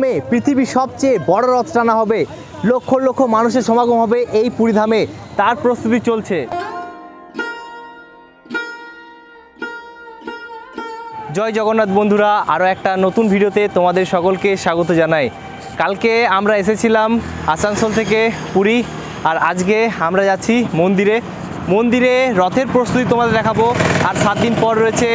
পুরীধামে পৃথিবীর সবচেয়ে বড় রথ টানা হবে। লক্ষ লক্ষ মানুষের সমাগম হবে এই পুরীধামে। তার প্রস্তুতি চলছে। জয় জগন্নাথ বন্ধুরা আরও একটা নতুন ভিডিওতে তোমাদের সকলকে স্বাগত জানাই। কালকে আমরা এসেছিলাম আসানসোল থেকে পুরী, আর আজকে আমরা যাচ্ছি মন্দিরে। মন্দিরে রথের প্রস্তুতি তোমাদের দেখাবো। আর সাত দিন পর রয়েছে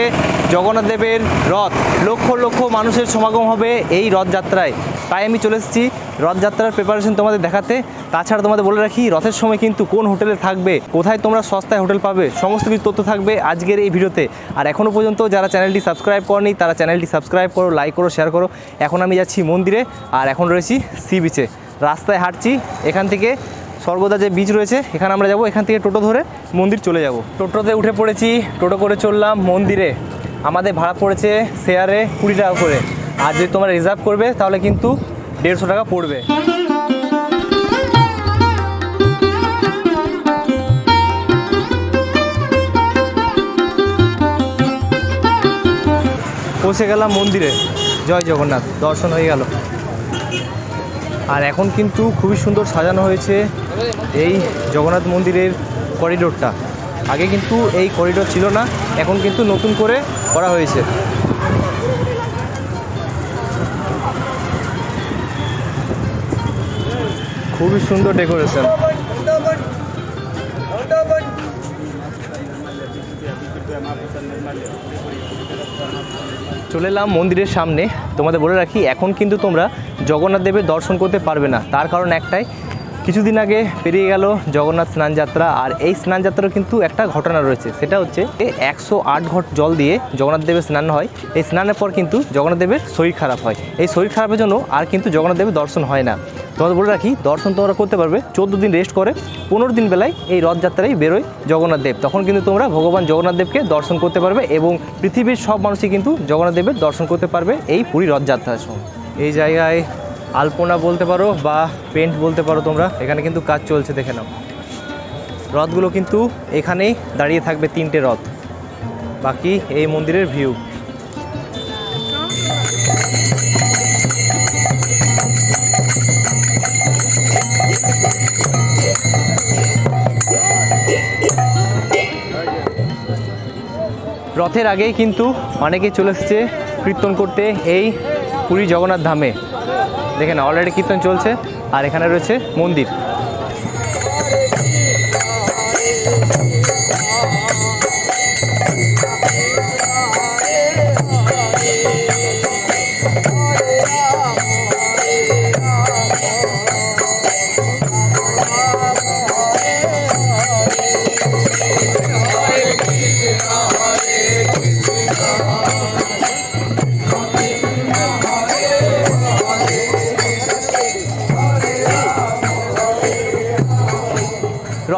জগন্নাথ দেবের রথ। লক্ষ লক্ষ মানুষের সমাগম হবে এই রথযাত্রায়। তাই আমি চলে এসেছি রথযাত্রার প্রিপারেশন তোমাদের দেখাতে। তাছাড়া তোমাদের বলে রাখি, রথের সময় কিন্তু কোন হোটেলে থাকবে, কোথায় তোমরা সস্তায় হোটেল পাবে, সমস্ত কিছু তথ্য থাকবে আজকের এই ভিডিওতে। আর এখনও পর্যন্ত যারা চ্যানেলটি সাবস্ক্রাইব করনি, তারা চ্যানেলটি সাবস্ক্রাইব করো লাইক করো শেয়ার করো। এখন আমি যাচ্ছি মন্দিরে, আর এখন রয়েছি সি বিচে রাস্তায় হাঁটছি, এখান থেকে স্বর্গদা যে বিচ রয়েছে, এখানে আমরা যাব। এখান থেকে টোটো ধরে মন্দির চলে যাব। টোটোতে উঠে পড়েছি, টোটো করে চললাম মন্দিরে। আমাদের ভাড়া পড়েছে শেয়ারে কুড়ি টাকা করে। আর যদি তোমরা রিজার্ভ করবে, তাহলে কিন্তু দেড়শো টাকা পড়বে। পৌঁছে গেলাম মন্দিরে। জয় জগন্নাথ, দর্শন হয়ে গেল। আর এখন কিন্তু খুবই সুন্দর সাজানো হয়েছে এই জগন্নাথ মন্দিরের করিডোরটা আগে কিন্তু এই করিডোর ছিল না এখন কিন্তু নতুন করে করা হয়েছে খুবই সুন্দর ডেকোরেশন চলে এলাম মন্দিরের সামনে। তোমাদের বলে রাখি, এখন কিন্তু তোমরা জগন্নাথ দেবের দর্শন করতে পারবে না। তার কারণ একটাই কিছুদিন আগে পেরিয়ে গেল জগন্নাথ স্নান যাত্রা আর এই স্নান যাত্রার কিন্তু একটা ঘটনা রয়েছে। সেটা হচ্ছে একশো আট ঘট জল দিয়ে জগন্নাথ দেবের স্নান হয়। এই স্নানের পর কিন্তু জগন্নাথ দেবের শরীর খারাপ হয়। এই শরীর খারাপের জন্য আর কিন্তু জগন্নাথ দেবের দর্শন হয় না। তোমাদের বলে রাখি, দর্শন তোমরা করতে পারবে। চোদ্দ দিন রেস্ট করে, পনেরো দিন বেলায় এই রথযাত্রায় বেরোয় জগন্নাথ দেব। তখন কিন্তু তোমরা ভগবান জগন্নাথ দেবকে দর্শন করতে পারবে এবং পৃথিবীর সব মানুষই কিন্তু জগন্নাথ দেবের দর্শন করতে পারবে এই পুরী রথযাত্রার সময়। এই জায়গায় আলপনা বলতে পারো বা পেন্ট বলতে পারো তোমরা, এখানে কিন্তু কাজ চলছে, দেখে নাও। রথগুলো কিন্তু এখানেই দাঁড়িয়ে থাকবে, তিনটে রথ। বাকি এই মন্দিরের ভিউ রথের আগেই কিন্তু অনেকেই চলে এসছে কীর্তন করতে, এই পুরী জগন্নাথ ধামে। দেখেন অলরেডি কীর্তন চলছে আর এখানে রয়েছে মন্দির।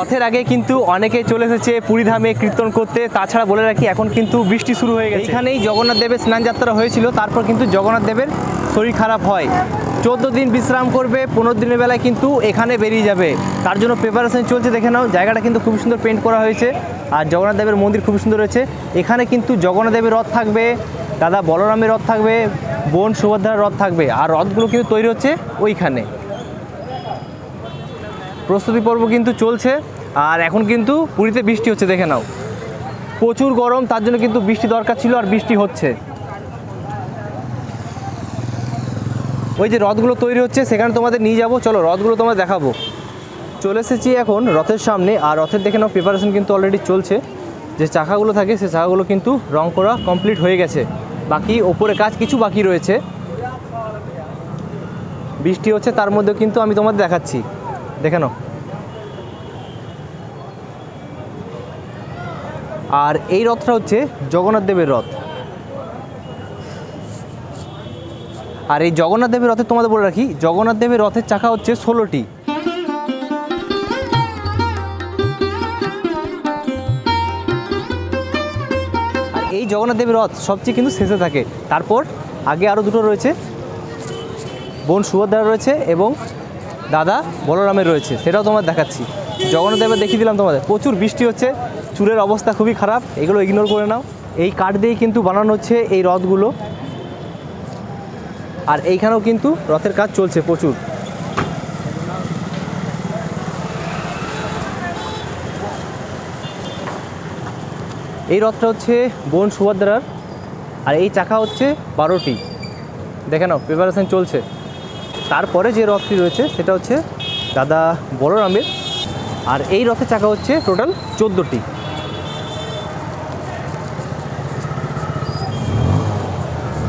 রথের আগে কিন্তু অনেকে চলে এসেছে পুরীধামে কীর্তন করতে। তাছাড়া বলে রাখি, এখন কিন্তু বৃষ্টি শুরু হয়ে গেছে। এখানেই জগন্নাথ দেবের স্নান যাত্রা হয়েছিল, তারপর কিন্তু জগন্নাথ দেবের শরীর খারাপ হয়। চোদ্দ দিন বিশ্রাম করবে, পনেরো দিনের বেলায় কিন্তু এখানে বেরিয়ে যাবে। তার জন্য প্রিপারেশন চলছে, দেখে নাও। জায়গাটা কিন্তু খুব সুন্দর পেন্ট করা হয়েছে। আর জগন্নাথ দেবের মন্দির খুব সুন্দর রয়েছে। এখানে কিন্তু জগন্নাথ দেবের রথ থাকবে, দাদা বলরামের রথ থাকবে, বোন সুভদ্রার রথ থাকবে। আর রথগুলো কিন্তু তৈরি হচ্ছে ওইখানে। প্রস্তুতি পর্ব কিন্তু চলছে। আর এখন কিন্তু পুরীতে বৃষ্টি হচ্ছে, দেখে নাও। প্রচুর গরম, তার জন্য কিন্তু বৃষ্টি দরকার ছিল আর বৃষ্টি হচ্ছে। ওই যে রথগুলো তৈরি হচ্ছে, সেখানে তোমাদের নিয়ে যাব। চলো, রথগুলো তোমাদের দেখাবো। চলে এসেছি এখন রথের সামনে, আর রথের দেখে নাও প্রিপারেশন কিন্তু অলরেডি চলছে। যে চাকাগুলো থাকে, সে চাকাগুলো কিন্তু রং করা কমপ্লিট হয়ে গেছে। বাকি ওপরে কাজ কিছু বাকি রয়েছে। বৃষ্টি হচ্ছে, তার মধ্যে কিন্তু আমি তোমাদের দেখাচ্ছি। দেখে নাও। আর এই রথটা হচ্ছে জগন্নাথ দেবের রথ। আর এই জগন্নাথ দেবের রথে তোমাদের বলে রাখি, জগন্নাথ দেবের রথের চাকা হচ্ছে ষোলোটি। এই জগন্নাথ দেবের রথ সবচেয়ে কিন্তু শেষে থাকে। তারপর আগে আরও দুটো রয়েছে, বোন সুভদ্রা রয়েছে এবং দাদা বলরামের রয়েছে, সেটাও তোমার দেখাচ্ছি। জগন্নাথ দেবের দেখিয়ে দিলাম তোমাদের, প্রচুর বৃষ্টি হচ্ছে চুলের অবস্থা খুবই খারাপ, এগুলো ইগনোর করে নাও। এই কাঠ দিয়েই কিন্তু বানানো হচ্ছে এই রথগুলো। আর এইখানেও কিন্তু রথের কাজ চলছে প্রচুর। এই রথটা হচ্ছে বোন সুভদ্রার, আর এই চাকা হচ্ছে বারোটি। দেখে নাও প্রিপারেশন চলছে। তারপরে যে রথটি রয়েছে, সেটা হচ্ছে দাদা বলরামের। আর এই রথের চাকা হচ্ছে টোটাল চোদ্দোটি।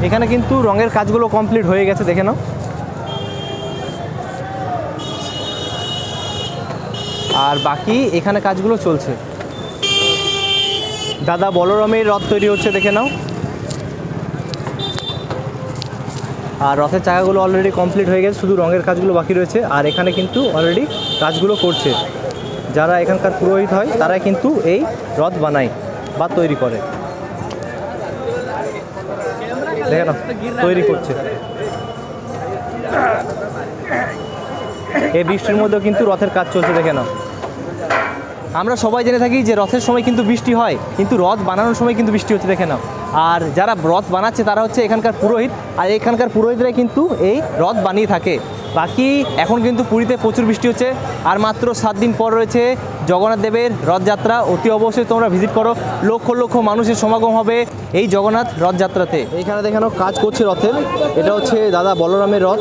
এখানে কিন্তু রঙের কাজগুলো কমপ্লিট হয়ে গেছে, দেখে নাও। আর বাকি এখানে কাজগুলো চলছে। দাদা বলরামের রথ তৈরি হচ্ছে, দেখে নাও। আর রথের চাকাগুলো অলরেডি কমপ্লিট হয়ে গেছে, শুধু রঙের কাজগুলো বাকি রয়েছে। আর এখানে কিন্তু অলরেডি কাজগুলো করছে। যারা এখানকার পুরোহিত হয় তারা কিন্তু এই রথ বানায় বা তৈরি করে। দেখে না, তৈরি করছে। এই বৃষ্টির মধ্যেও কিন্তু রথের কাজ চলছে দেখে না। আমরা সবাই জেনে থাকি যে রথের সময় কিন্তু বৃষ্টি হয়, কিন্তু রথ বানানোর সময় কিন্তু বৃষ্টি হচ্ছে দেখে নাও আর যারা রথ বানাচ্ছে তারা হচ্ছে এখানকার পুরোহিত। আর এখানকার পুরোহিতরা কিন্তু এই রথ বানিয়ে থাকে। বাকি এখন কিন্তু পুরীতে প্রচুর বৃষ্টি হচ্ছে। আর মাত্র সাত দিন পর রয়েছে জগন্নাথ দেবের রথযাত্রা। অতি অবশ্যই তোমরা ভিজিট করো। লক্ষ লক্ষ মানুষের সমাগম হবে এই জগন্নাথ রথযাত্রাতে। এইখানে দেখানো কাজ করছে রথের। এটা হচ্ছে দাদা বলরামের রথ।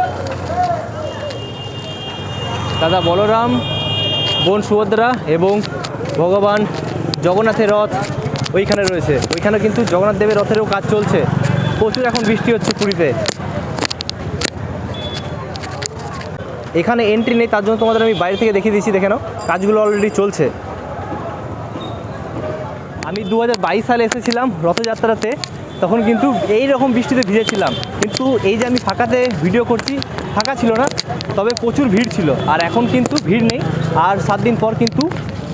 দাদা বলরাম, বোন সুভদ্রা এবং ভগবান জগন্নাথের রথ ওইখানে রয়েছে। ওইখানে কিন্তু জগন্নাথ দেবের রথেরও কাজ চলছে। প্রচুর এখন বৃষ্টি হচ্ছে পুরীতে। এখানে এন্ট্রি নেই, তার জন্য তোমাদের আমি বাইরে থেকে দেখিয়ে দিচ্ছি, দেখে নাও। কাজগুলো অলরেডি চলছে। আমি দু হাজার বাইশ সালে এসেছিলাম রথযাত্রাতে, তখন কিন্তু এই রকম বৃষ্টিতে ভিজেছিলাম। কিন্তু এই যে আমি ফাঁকাতে ভিডিও করছি ফাঁকা ছিল না, তবে প্রচুর ভিড় ছিল। আর এখন কিন্তু ভিড় নেই। আর সাত দিন পর কিন্তু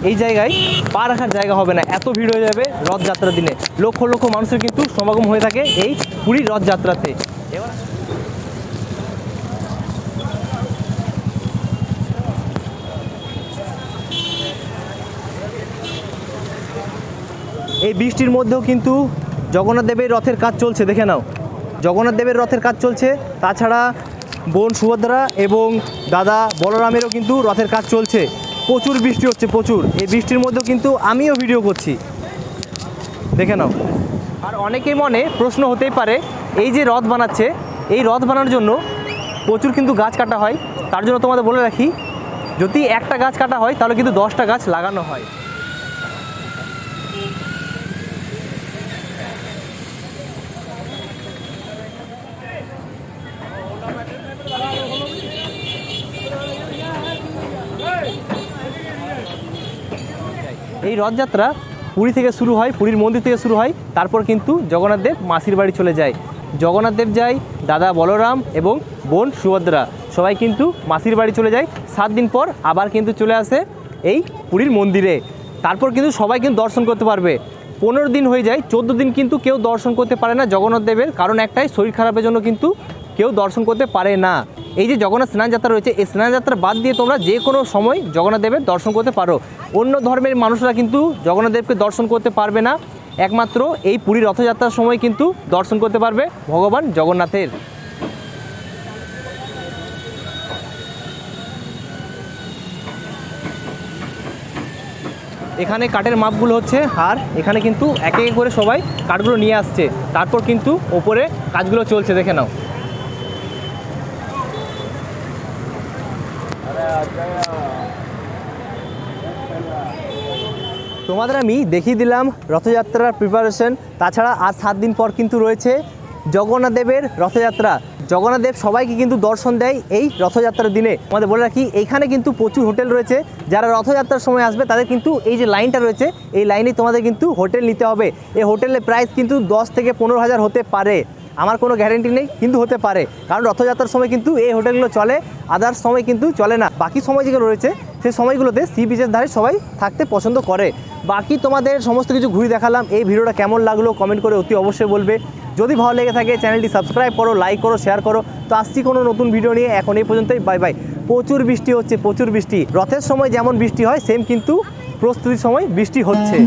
এই জায়গায় পা রাখার জায়গা হবে না। এত ভিড় হয়ে যাবে রথযাত্রার দিনে। লক্ষ লক্ষ মানুষের কিন্তু সমাগম হয়ে থাকে এই পুরীর রথযাত্রাতে। এই বৃষ্টির মধ্যেও কিন্তু জগন্নাথ দেবের রথের কাজ চলছে, দেখে নাও। জগন্নাথ দেবের রথের কাজ চলছে। তাছাড়া বোন সুভদ্রা এবং দাদা বলরামেরও কিন্তু রথের কাজ চলছে। প্রচুর বৃষ্টি হচ্ছে, প্রচুর। এই বৃষ্টির মধ্যেও কিন্তু আমিও ভিডিও করছি। দেখে নাও। আর অনেকের মনে প্রশ্ন হতেই পারে, এই যে রথ বানাচ্ছে, এই রথ বানানোর জন্য প্রচুর কিন্তু গাছ কাটা হয়। তার জন্য তোমাদের বলে রাখি, যদি একটা গাছ কাটা হয়, তাহলে কিন্তু দশটা গাছ লাগানো হয়। এই রথযাত্রা পুরী থেকে শুরু হয়, পুরীর মন্দির থেকে শুরু হয়, তারপর কিন্তু জগন্নাথ দেব মাসির বাড়ি চলে যায়। জগন্নাথ দেব যায়, দাদা বলরাম এবং বোন সুভদ্রা সবাই কিন্তু মাসির বাড়ি চলে যায়। সাত দিন পর আবার কিন্তু চলে আসে এই পুরীর মন্দিরে। তারপর কিন্তু সবাই কিন্তু দর্শন করতে পারবে। পনেরো দিন হয়ে যায়, চোদ্দ দিন কিন্তু কেউ দর্শন করতে পারে না জগন্নাথ দেবের, কারণ একটাই শরীর খারাপের জন্য কিন্তু কেউ দর্শন করতে পারে না। এই যে জগন্নাথ স্নান যাত্রা রয়েছে, এই স্নান যাত্রা বাদ দিয়ে তোমরা যে কোনো সময় জগন্নাথ দেবের দর্শন করতে পারো। অন্য ধর্মের মানুষরা কিন্তু জগন্নাথ দেবকে দর্শন করতে পারবে না। একমাত্র এই পুরী রথযাত্রার সময় কিন্তু দর্শন করতে পারবে ভগবান জগন্নাথের। এখানে কাঠের মাপগুলো হচ্ছে আর এখানে কিন্তু একে একে করে সবাই কাঠগুলো নিয়ে আসছে। তারপর কিন্তু ওপরে কাজগুলো চলছে, দেখে নাও। তোমাদের আমি দেখিয়ে দিলাম রথযাত্রার প্রিপারেশন তাছাড়া আর সাত দিন পর কিন্তু রয়েছে জগন্নাথ দেবের রথযাত্রা। জগন্নাথ দেব সবাইকে কিন্তু দর্শন দেয় এই রথযাত্রার দিনে। আমাদের বলে রাখি এইখানে কিন্তু প্রচুর হোটেল রয়েছে। যারা রথযাত্রার সময় আসবে, তাদের কিন্তু এই যে লাইনটা রয়েছে, এই লাইনে তোমাদের কিন্তু হোটেল নিতে হবে। এই হোটেলের প্রাইস কিন্তু দশ থেকে পনেরো হাজার হতে পারে। আমার কোনো গ্যারেন্টি নেই, কিন্তু হতে পারে। কারণ রথযাত্রার সময় কিন্তু এই হোটেলগুলো চলে আদার্স সময় কিন্তু চলে না। বাকি সময় যেগুলো রয়েছে, সেই সময়গুলোতে সি বিচের ধারে সবাই থাকতে পছন্দ করে। বাকি তোমাদের সমস্ত কিছু ঘুরে দেখালাম, এই ভিডিওটা কেমন লাগল কমেন্ট করে অতি অবশ্যই বলবে। যদি ভালো লেগে থাকে চ্যানেলটি সাবস্ক্রাইব করো লাইক করো শেয়ার করো। তো আসছি কোনো নতুন ভিডিও নিয়ে, এখন এই পর্যন্তই বাই বাই প্রচুর বৃষ্টি হচ্ছে, প্রচুর বৃষ্টি। রথের সময় যেমন বৃষ্টি হয় সেম কিন্তু প্রস্তুতির সময় বৃষ্টি হচ্ছে।